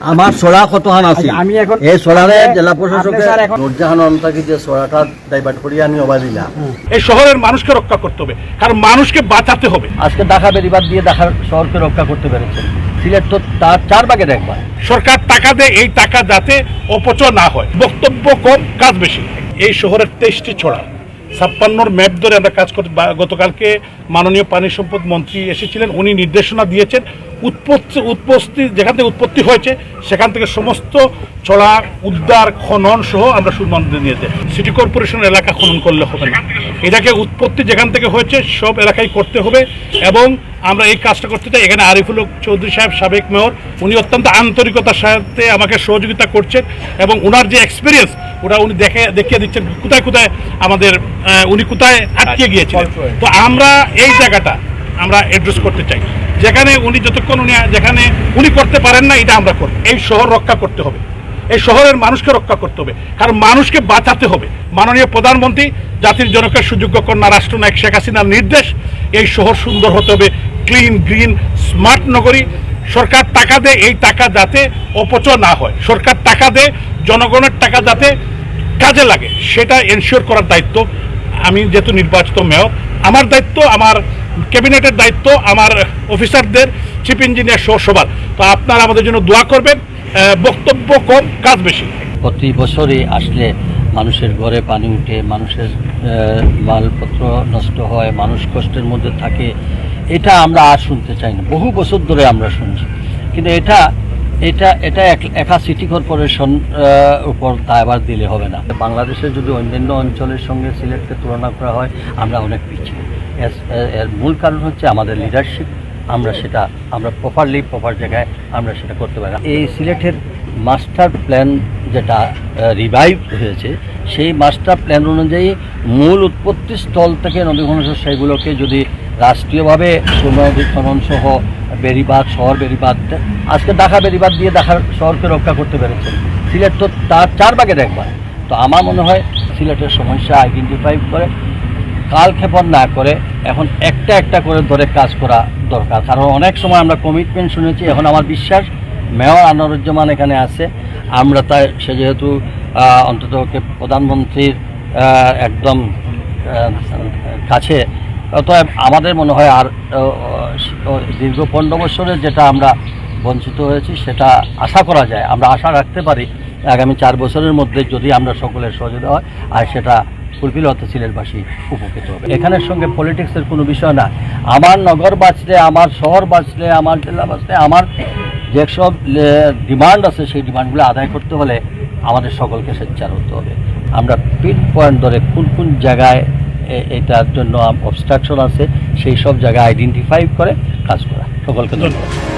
আমার সোড়া কতখান আছে আমি এখন- এই সোড়ারে আপনি- জেলা আপনি প্রশাসকে স্যার নুরজাহান অন্তাকে যে সোড়াটা ডাইভার্ট করিয়ে আমি অবাই দিলাম এই শহরের মানুষকে রক্ষা করতে হবে। কারণ মানুষকে বাঁচাতে হবে। আজকে ঢাকা বেরিবাদ দিয়ে ঢাকার শহরকে রক্ষা করতে পেরেছেন সিলেট তো তার চার ভাগের একবার সরকার টাকা দেয় এই টাকা যাতে অপচয় না হয়। বক্তব্য কম কাজ বেশি। এই শহরের তেইশটি ছড়া ছাপ্পান্নর ম্যাপ ধরে আমরা কাজ করতে গতকালকে মাননীয় পানি সম্পদ মন্ত্রী এসেছিলেন। উনি নির্দেশনা দিয়েছেন উৎপত্তি উৎপত্তি যেখান থেকে উৎপত্তি হয়েছে সেখান থেকে সমস্ত ছড়া উদ্ধার খনন সহ আমরা সুরমানদের নিয়ে যাই। সিটি কর্পোরেশন এলাকা খনন করলে হবে না। এটাকে উৎপত্তি যেখান থেকে হয়েছে সব এলাকায় করতে হবে এবং আমরা এই কাজটা করতে চাই। এখানে আরিফুল চৌধুরী সাহেব সাবেক মেয়র উনি অত্যন্ত আন্তরিকতার সাথে আমাকে সহযোগিতা করছেন এবং ওনার যে এক্সপিরিয়েন্স ওটা উনি দেখে দেখিয়ে দিচ্ছেন কোথায় কোথায় আমাদের উনি কোথায় আটকে গিয়েছিলেন। তো আমরা এই জায়গাটা আমরা অ্যাড্রেস করতে চাই। যেখানে উনি যতক্ষণ উনি যেখানে উনি করতে পারেন না, এটা আমরা করব। এই শহর রক্ষা করতে হবে। এই শহরের মানুষকে রক্ষা করতে হবে। কারণ মানুষকে বাঁচাতে হবে। মাননীয় প্রধানমন্ত্রী, জাতির জনকের সুযোগ্য কন্যা রাষ্ট্রনায়ক শেখ হাসিনার নির্দেশ, এই শহর সুন্দর হতে হবে। ক্লিন গ্রিন স্মার্ট নগরী। সরকার টাকা দেয় এই টাকা যাতে অপচয় না হয়। সরকার টাকা দেয় জনগণের টাকা যাতে কাজে লাগে। সেটা এনশিওর করার দায়িত্ব। আমি যেহেতু নির্বাচিত মেয়র আমার দায়িত্ব, আমার ক্যাবিনেটের দায়িত্ব আমার অফিসারদের, চিফ ইঞ্জিনিয়ার সহ সবার। তো আপনারা আমাদের জন্য দোয়া করবেন বক্তব্য কম, কাজ বেশি। প্রতি বছরই আসলে মানুষের ঘরে পানি উঠে, মানুষের মালপত্র নষ্ট হয়, মানুষ কষ্টের মধ্যে থাকে, এটা আমরা আর শুনতে চাই না। বহু বছর ধরে আমরা শুনছি। কিন্তু এটা এটা এটা এক- সিটি কর্পোরেশন উপর দায়ভার দিলে হবে না। বাংলাদেশের যদি অন্যান্য অঞ্চলের সঙ্গে সিলেটকে তুলনা করা হয়, আমরা অনেক পিছিয়ে। এর- মূল কারণ হচ্ছে আমাদের লিডারশিপ আমরা সেটা, আমরা প্রপারলি প্রপার জায়গায় আমরা সেটা করতে পারি এই সিলেটের মাস্টার প্ল্যান যেটা রিভাইভ হয়েছে, সেই মাস্টার প্ল্যান অনুযায়ী মূল উৎপত্তি স্থল থেকে নদীঘন সেগুলোকে যদি রাষ্ট্রীয়ভাবে নদী খনন সহ বেরিবাদ শহর বেরিবাদ আজকে ঢাকা বেরিবাদ দিয়ে ঢাকার শহরকে রক্ষা করতে পেরেছেন। সিলেট তো তার চার ভাগের একবার তো আমার মনে হয় সিলেটের সমস্যা আইডেন্টিফাই করে কালক্ষেপণ না করে এখন একটা একটা করে ধরে কাজ করা দরকার। কারণ অনেক সময় আমরা কমিটমেন্ট শুনেছি, এখন আমার বিশ্বাস, মেয়র আনোরুজ্জামান এখানে আছে। আমরা তাই সে যেহেতু অন্তত প্রধানমন্ত্রীর একদম কাছে, অতএব আমাদের মনে হয় আর দীর্ঘ পনেরো বছরের যেটা আমরা বঞ্চিত হয়েছি, সেটা আশা করা যায়। আমরা আশা রাখতে পারি, আগামী চার বছরের মধ্যে যদি আমরা সকলের সহযোগিতা হয়, আর সেটা ফুলফিল হতে উপকৃত হবে। এখানের সঙ্গে পলিটিক্সের কোনো বিষয় না। আমার নগর বাঁচলে, আমার শহর বাঁচলে, আমার জেলা বাঁচলে, আমার যেসব ডিমান্ড আছে, সেই ডিমান্ডগুলো আদায় করতে হলে আমাদের সকলকে সোচ্চার হতে হবে। আমরা পিন পয়েন্ট ধরে কোন কোন জায়গায় এটার জন্য অবস্ট্রাকশন আছে, সেই সব জায়গায় আইডেন্টিফাই করে কাজ করা। সকলকে ধন্যবাদ।